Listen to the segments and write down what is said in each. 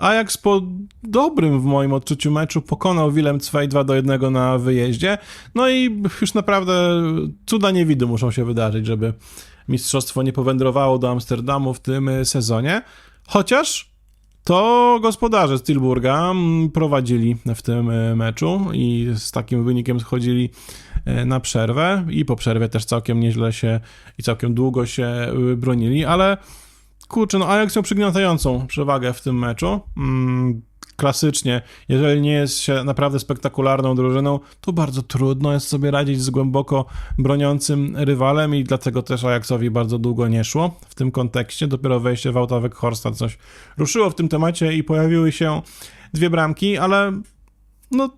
Ajax po dobrym w moim odczuciu meczu pokonał Willem Cwej 2 do 1 na wyjeździe. No i już naprawdę cuda niewidy muszą się wydarzyć, żeby mistrzostwo nie powędrowało do Amsterdamu w tym sezonie. Chociaż to gospodarze z Tilburga mm, prowadzili w tym e, meczu i z takim wynikiem schodzili e, na przerwę i po przerwie też całkiem nieźle się i całkiem długo się e, bronili, ale kurczę, no Ajax miał przygniatającą przewagę w tym meczu. Mm, klasycznie, jeżeli nie jest się naprawdę spektakularną drużyną, to bardzo trudno jest sobie radzić z głęboko broniącym rywalem i dlatego też Ajaxowi bardzo długo nie szło w tym kontekście. Dopiero wejście Wałta Horsta coś ruszyło w tym temacie i pojawiły się dwie bramki, ale no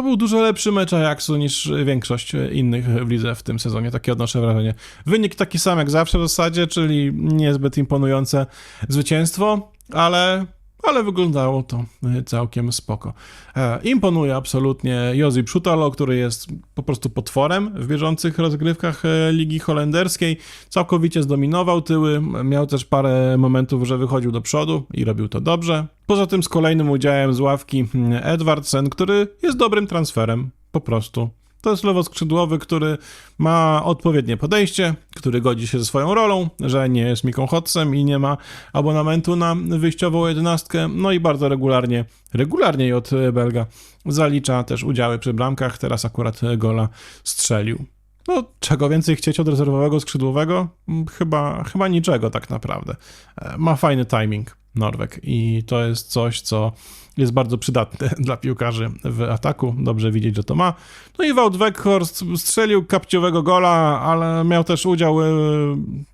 to był dużo lepszy mecz Ajaxu niż większość innych w lidze w tym sezonie, takie odnoszę wrażenie. Wynik taki sam jak zawsze w zasadzie, czyli niezbyt imponujące zwycięstwo, ale ale wyglądało to e, całkiem spoko. E, imponuje absolutnie Josip Szutalo, który jest po prostu potworem w bieżących rozgrywkach e, Ligi Holenderskiej. Całkowicie zdominował tyły, miał też parę momentów, że wychodził do przodu i robił to dobrze. Poza tym z kolejnym udziałem z ławki mm, Edwardsen, który jest dobrym transferem, po prostu. To jest lewoskrzydłowy, który ma odpowiednie podejście, który godzi się ze swoją rolą, że nie jest Miką Hotsem i nie ma abonamentu na wyjściową jedenastkę, no i bardzo regularnie, regularnie od Belga zalicza też udziały przy bramkach, teraz akurat gola strzelił. No, czego więcej chcieć od rezerwowego skrzydłowego? Chyba, chyba niczego tak naprawdę. E, ma fajny timing Norweg i to jest coś, co jest bardzo przydatne dla piłkarzy w ataku. Dobrze widzieć, że to ma. No i Wout Weghorst strzelił kapciowego gola, ale miał też udział e,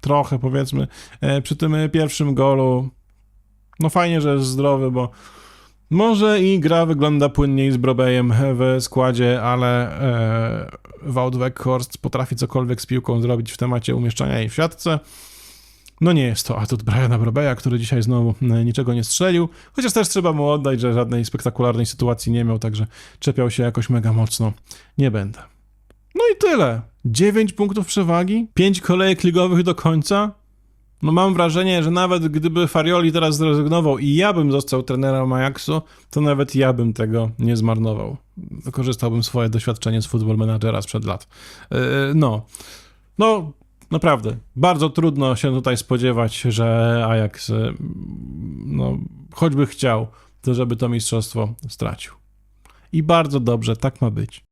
trochę, powiedzmy, e, przy tym pierwszym golu. No fajnie, że jest zdrowy, bo może i gra wygląda płynniej z Brobejem w składzie, ale e, Wout Weghorst potrafi cokolwiek z piłką zrobić w temacie umieszczania jej w siatce. No nie jest to atut Briana Brobeya, który dzisiaj znowu niczego nie strzelił, chociaż też trzeba mu oddać, że żadnej spektakularnej sytuacji nie miał, także czepiał się jakoś mega mocno. Nie będę. No i tyle. 9 punktów przewagi, 5 kolejek ligowych do końca. No mam wrażenie, że nawet gdyby Farioli teraz zrezygnował i ja bym został trenerem Ajaxu, to nawet ja bym tego nie zmarnował. Wykorzystałbym swoje doświadczenie z Football Managera sprzed lat. Yy, no. No, naprawdę, bardzo trudno się tutaj spodziewać, że Ajax, y, no, choćby chciał, to żeby to mistrzostwo stracił. I bardzo dobrze, tak ma być.